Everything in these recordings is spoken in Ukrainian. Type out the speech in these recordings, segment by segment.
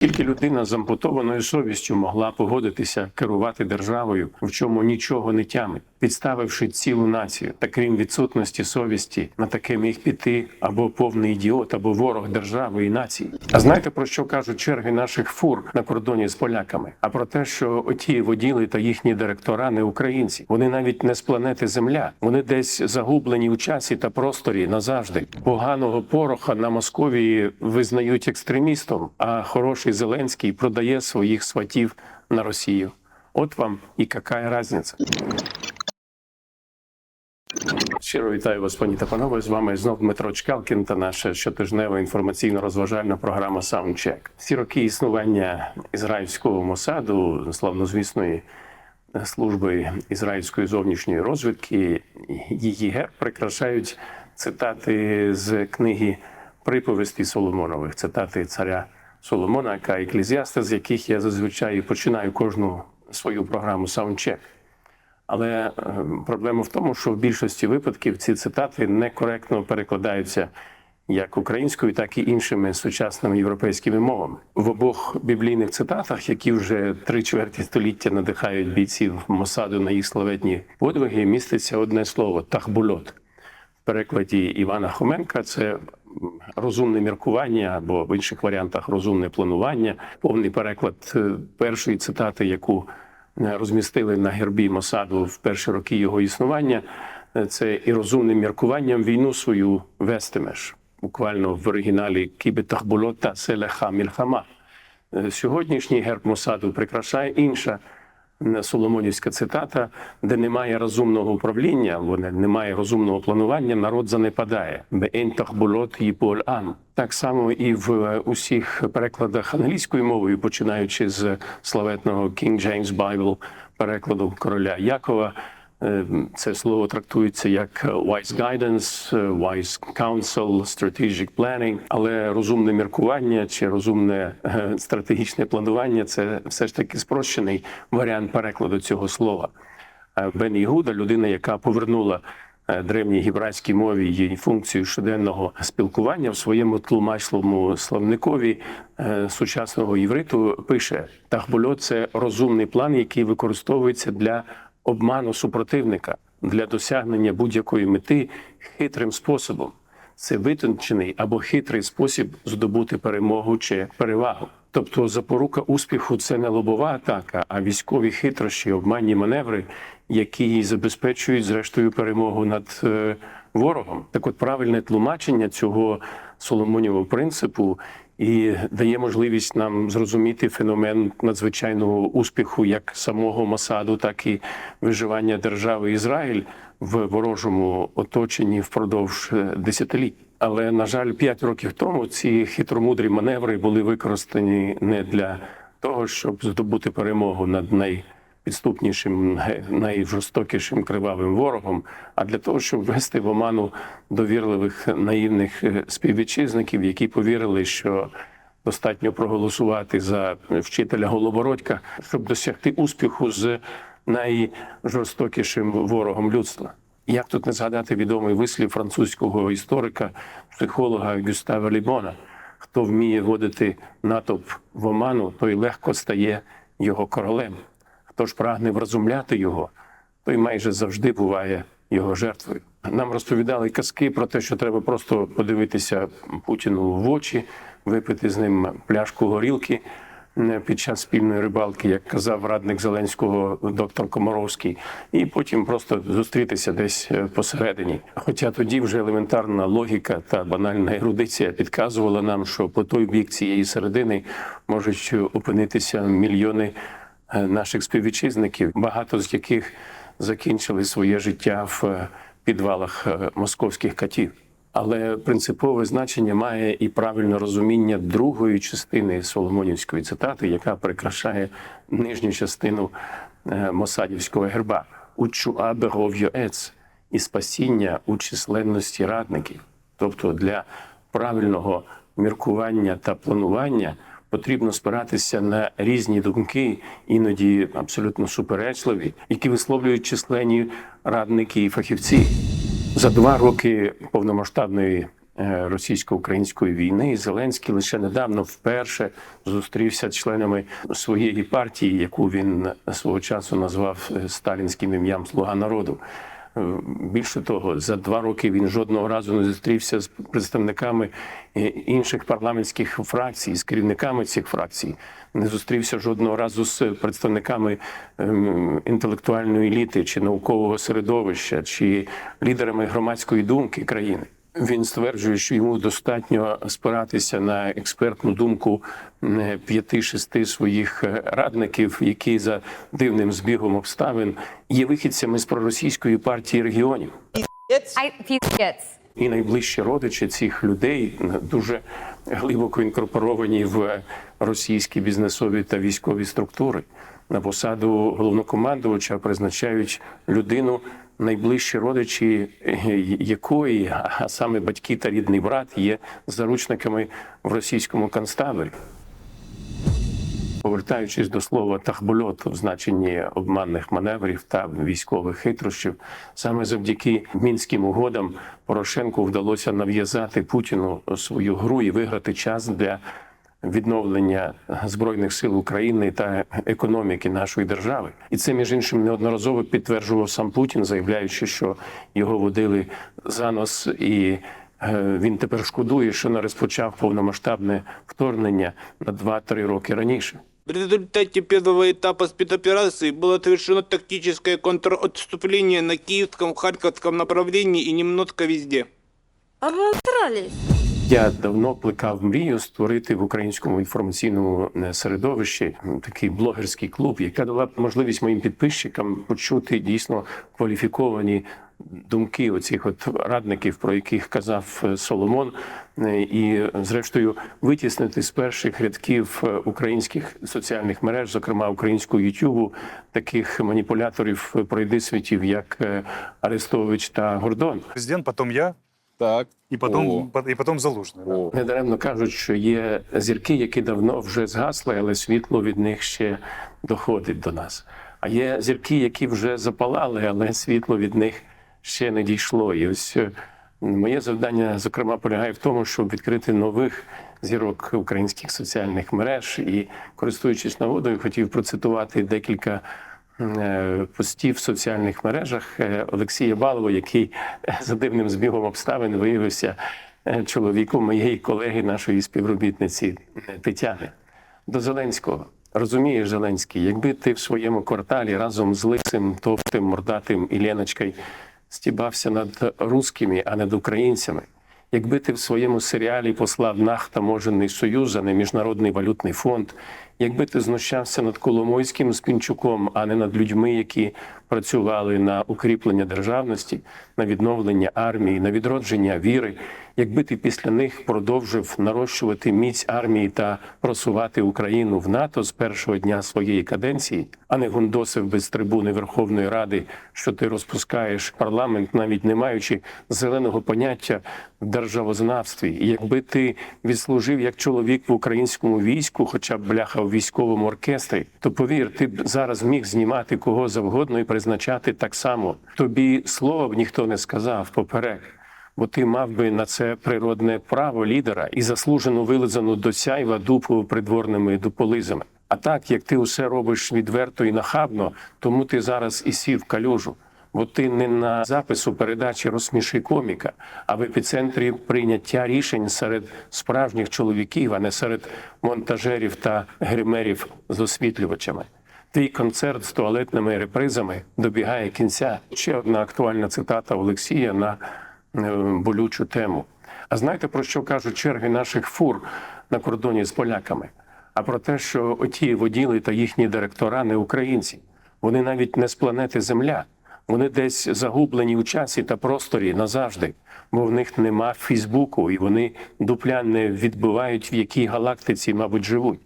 Тільки людина з ампутованою совістю могла погодитися керувати державою, в чому нічого не тямить, підставивши цілу націю. Та крім відсутності совісті, на таке міг піти або повний ідіот, або ворог держави і нації. А знаєте про що кажуть черги наших фур на кордоні з поляками? А про те, що оті воділи та їхні директора не українці. Вони навіть не з планети Земля. Вони десь загублені у часі та просторі назавжди. Поганого пороха на Московії визнають екстремістом, а хороший Зеленський продає своїх сватів на Росію. От вам і яка різниця. Щиро вітаю вас, пані та панове. З вами знов Дмитро Чкалкін та наша щотижнева інформаційно-розважальна програма Саундчек. Всі роки існування ізраїльського мосаду, славнозвісної служби ізраїльської зовнішньої розвідки, її герб прикрашають цитати з книги приповісті Соломонових, цитати царя Соломона та еклезіаста, з яких я зазвичай починаю кожну свою програму Саундчек. Але е, проблема в тому, що в більшості випадків ці цитати некоректно перекладаються як українською, так і іншими сучасними європейськими мовами. В обох біблійних цитатах, які вже три чверті століття надихають бійців Мосаду на їх славетні подвиги, міститься одне слово тахбульот. В перекладі Івана Хоменка це розумне міркування або в інших варіантах розумне планування. Повний переклад е, першої цитати, яку е, розмістили на гербі Мосаду в перші роки його існування. е, Це і розумним міркуванням війну свою вестимеш. Буквально в оригіналі кібетахбулота селеха мільхама. Сьогоднішній герб Мосаду прикрашає інша соломонівська цитата, де немає розумного управління, немає розумного планування, народ занепадає. «Бе'ен тахбулот їполь ам. Так само і в е, усіх перекладах англійською мовою, починаючи з славетного King James Bible, перекладу короля Якова. Е, Це слово трактується як wise guidance, е, wise counsel, strategic planning, але розумне міркування чи розумне е, стратегічне планування це все ж таки спрощений варіант перекладу цього слова. Е, Бен Ігуда, людина, яка повернула е, древній гібрайській мові її функцію щоденного спілкування в своєму тлумачливому словникові е, сучасного євриту пише: Тахбульот це розумний план, який використовується для обману супротивника, для досягнення будь-якої мети хитрим способом. Це витончений або хитрий спосіб здобути перемогу чи перевагу. Тобто запорука успіху це не лобова атака, а військові хитрощі, обманні маневри, які забезпечують зрештою перемогу над е, ворогом. Так, от правильне тлумачення цього Соломонівого принципу і дає можливість нам зрозуміти феномен надзвичайного успіху як самого Масаду, так і виживання держави Ізраїль в ворожому оточенні впродовж е, десятиліть. Але на жаль, п'ять років тому ці хитромудрі маневри були використані не для того, щоб здобути перемогу над найпідступнішим, ге- найжорстокішим кривавим ворогом, а для того, щоб ввести в оману довірливих наївних е, співвітчизників, які повірили, що достатньо проголосувати за вчителя Голобородька, щоб досягти успіху з найжорстокішим ворогом людства. Як тут не згадати відомий вислів французького історика, психолога Гюстава Лібона: хто вміє водити натовп в оману, той легко стає його королем. Хто ж прагне вразумляти його, той майже завжди буває його жертвою. Нам розповідали казки про те, що треба просто подивитися Путіну в очі, випити з ним пляшку горілки е, під час спільної рибалки, як казав радник Зеленського доктор Комаровський, і потім просто зустрітися десь е, посередині. Хоча тоді вже елементарна логіка та банальна ерудиція підказувала нам, що по той бік цієї середини можуть опинитися мільйони е, наших співвітчизників, багато з яких закінчили своє життя в е, підвалах е, московських катів. Але принципове значення має і правильне розуміння другої частини Соломонівської цитати, яка прикрашає нижню частину е, мосадівського герба «Учуа беров'юец» і спасіння у численності радників. Тобто для правильного міркування та планування потрібно спиратися на різні думки, іноді абсолютно суперечливі, які висловлюють численні радники і фахівці. За два роки повномасштабної е, російсько-української війни. Зеленський лише недавно вперше зустрівся з членами своєї партії, яку він свого часу назвав е, сталінським ім'ям Слуга народу. Більше того, за два роки він жодного разу не зустрівся з представниками е, інших парламентських фракцій, з керівниками цих фракцій. Не зустрівся жодного разу з представниками ем, інтелектуальної еліти чи наукового середовища, чи лідерами громадської думки країни. Він стверджує, що йому достатньо спиратися на експертну думку е, п'яти-шести своїх е, радників, які за дивним збігом обставин є вихідцями з проросійської партії регіонів. І найближчі родичі цих людей е, дуже глибоко інкорпоровані в російські бізнесові та військові структури. На посаду головнокомандувача призначають людину, найближчі родичі е, якої, а саме батьки та рідний брат, є заручниками в російському концтаборі. Повертаючись до слова тахбольот в значенні обманних маневрів та військових хитрощів, саме завдяки мінським угодам Порошенку вдалося нав'язати Путіну свою гру і виграти час для відновлення збройних сил України та економіки нашої держави. І це між іншим неодноразово підтверджував сам Путін, заявляючи, що його водили за нос і. е, Він тепер шкодує, що не розпочав повномасштабне вторгнення на 2-3 роки раніше. В результате первого этапа спецоперации было совершено тактическое контратступление на Киевском, Харьковском направлении и немножко везде. Обосрались. Я давно плекав мрію створити в українському інформаційному е, середовищі такий блогерський клуб, яка дала б можливість моїм підписчикам почути дійсно кваліфіковані думки оцих от радників, про яких казав е, Соломон, е, і зрештою витіснити з перших рядків українських соціальних мереж, зокрема українського Ютубу, таких маніпуляторів е, пройдисвітів, як Арестович та Гордон. Президент, потом я, Так. и потом, и потом Залужный. да. Недаремно кажуть, що є зірки, які давно вже згасли, але світло від них ще доходить до нас. А є зірки, які вже запалали, але світло від них ще не дійшло. І ось е, моє завдання, зокрема, полягає в тому, щоб відкрити нових зірок українських соціальних мереж. І, користуючись нагодою, хотів процитувати декілька постів в соціальних мережах е, Олексія Балова, який е, за дивним збігом обставин виявився е, чоловіком моєї колеги, нашої співробітниці е, Тетяни. До Зеленського. Розумієш, Зеленський, якби ти в своєму кварталі разом з лисим, товстим, мордатим і стібався над русскими, а не над українцями. Якби ти в своєму серіалі послав нах таможенний союз, а не міжнародний валютний фонд, якби ти знущався над Коломойським з Пінчуком, а не над людьми, які працювали на укріплення державності, на відновлення армії, на відродження віри, якби ти після них продовжив нарощувати міць армії та просувати Україну в НАТО з першого дня своєї каденції, а не гундосив без трибуни Верховної Ради, що ти розпускаєш парламент, навіть не маючи зеленого поняття в державознавстві, і якби ти відслужив як чоловік в українському війську, хоча б бляха в військовому оркестрі, то повір, ти б зараз міг знімати кого завгодно і призначати так само. Тобі слова б ніхто не сказав поперек. Бо ти мав би на це природне право лідера і заслужену вилизану до сяйва дупу придворними дуполизами. А так як ти усе робиш відверто і нахабно, тому ти зараз і сів калюжу. Бо ти не на запису передачі розсміши коміка, а в епіцентрі прийняття рішень серед справжніх чоловіків, а не серед монтажерів та гримерів з освітлювачами. Твій концерт з туалетними репризами добігає кінця. Ще одна актуальна цитата Олексія на болючу тему. А знаєте про що кажуть черги наших фур на кордоні з поляками? А про те, що оті воділи та їхні директора не українці. Вони навіть не з планети Земля. Вони десь загублені у часі та просторі назавжди, бо в них нема Фейсбуку, і вони дупля не відбивають, в якій галактиці, мабуть, живуть.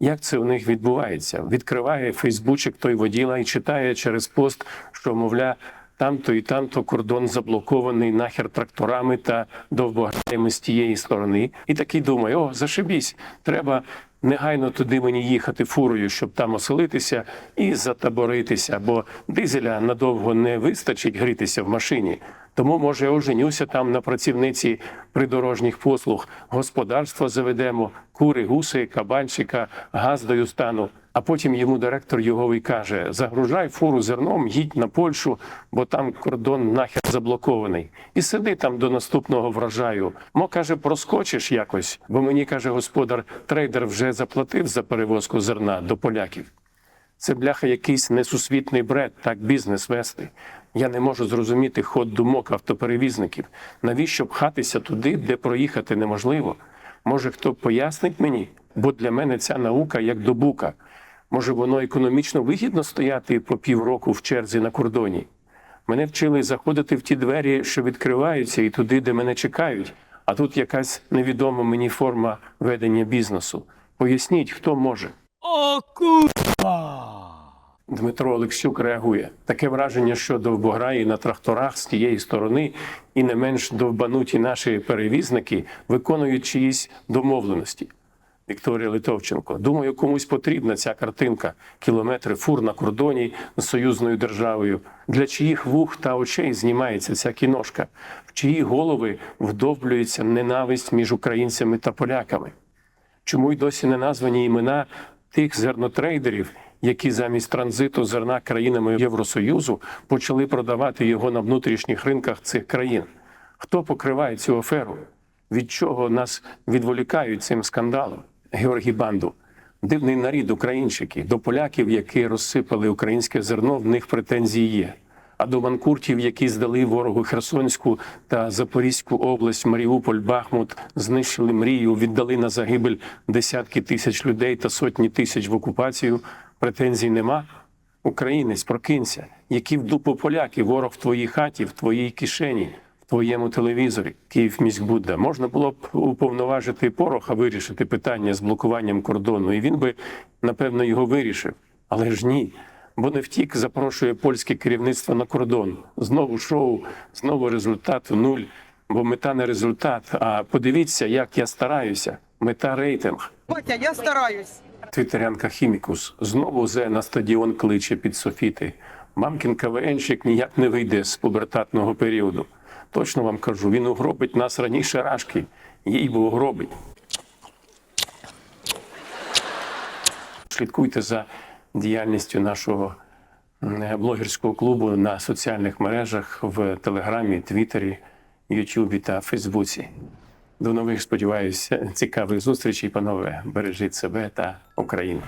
Як це у них відбувається? Відкриває Фейсбучик той воділа і читає через пост, що, мовля, там-то і там-то кордон заблокований нахер тракторами та довбогаями з тієї сторони. І такий думає: о, зашибісь, треба негайно туди мені їхати фурою, щоб там оселитися і затаборитися, бо дизеля надовго не вистачить грітися в машині. Тому, може, оженюся там на працівниці придорожніх послуг, господарство заведемо, кури, гуси, кабанчика, газ даю стану. А потім йому директор і каже: загружай фуру зерном, їдь на Польщу, бо там кордон нахер заблокований. І сиди там до наступного врожаю. Мо каже, проскочиш якось, бо мені каже господар, трейдер вже заплатив за перевозку зерна до поляків. Це бляха якийсь несусвітний бред, так бізнес вести. Я не можу зрозуміти ход думок автоперевізників. Навіщо пхатися туди, де проїхати неможливо? Може, хто пояснить мені? Бо для мене ця наука як до бука. Може, воно економічно вигідно стояти по півроку в черзі на кордоні. Мене вчили заходити в ті двері, що відкриваються, і туди, де мене чекають. А тут якась невідома мені форма ведення бізнесу. Поясніть, хто може. Дмитро Олексюк реагує. Таке враження, що довбограї на тракторах з тієї сторони і не менш довбануті наші перевізники виконують чиїсь домовленості. Вікторія Литовченко. Думаю, комусь потрібна ця картинка. Кілометри фур на кордоні з союзною державою. Для чиїх вух та очей знімається ця кіношка, в чиї голови вдовблюється ненависть між українцями та поляками. Чому й досі не названі імена тих зернотрейдерів, які замість транзиту зерна країнами Євросоюзу почали продавати його на внутрішніх ринках цих країн? Хто покриває цю аферу? Від чого нас відволікають цим скандалом? Георгій Банду. Дивний нарід українчики. До поляків, які розсипали українське зерно, в них претензії є. А до манкуртів, які здали ворогу Херсонську та Запорізьку область, Маріуполь, Бахмут, знищили мрію, віддали на загибель десятки тисяч людей та сотні тисяч в окупацію. Претензій нема. Українець, прокинься, які в дупу поляки, ворог в твоїй хаті, в твоїй кишені, твоєму телевізорі. Київ міськбудда. Можна було б уповноважити Пороха вирішити питання з блокуванням кордону, і він би, напевно, його вирішив. Але ж ні. Бо не втік, запрошує польське керівництво на кордон. Знову шоу, знову результат нуль. Бо мета не результат. А подивіться, як я стараюся. Мета рейтинг. Батя, я стараюсь. Твітерянка Хімікус знову зе на стадіон кличе під Софіти. Мамкін КВНщик ніяк не вийде з пубертатного періоду. Точно вам кажу, він угробить нас раніше рашки. Їй бо угробить. Слідкуйте за діяльністю нашого блогерського клубу на соціальних мережах в Телеграмі, Твіттері, Ютубі та Фейсбуці. До нових, сподіваюся, цікавих зустрічей, панове. Бережіть себе та Україну.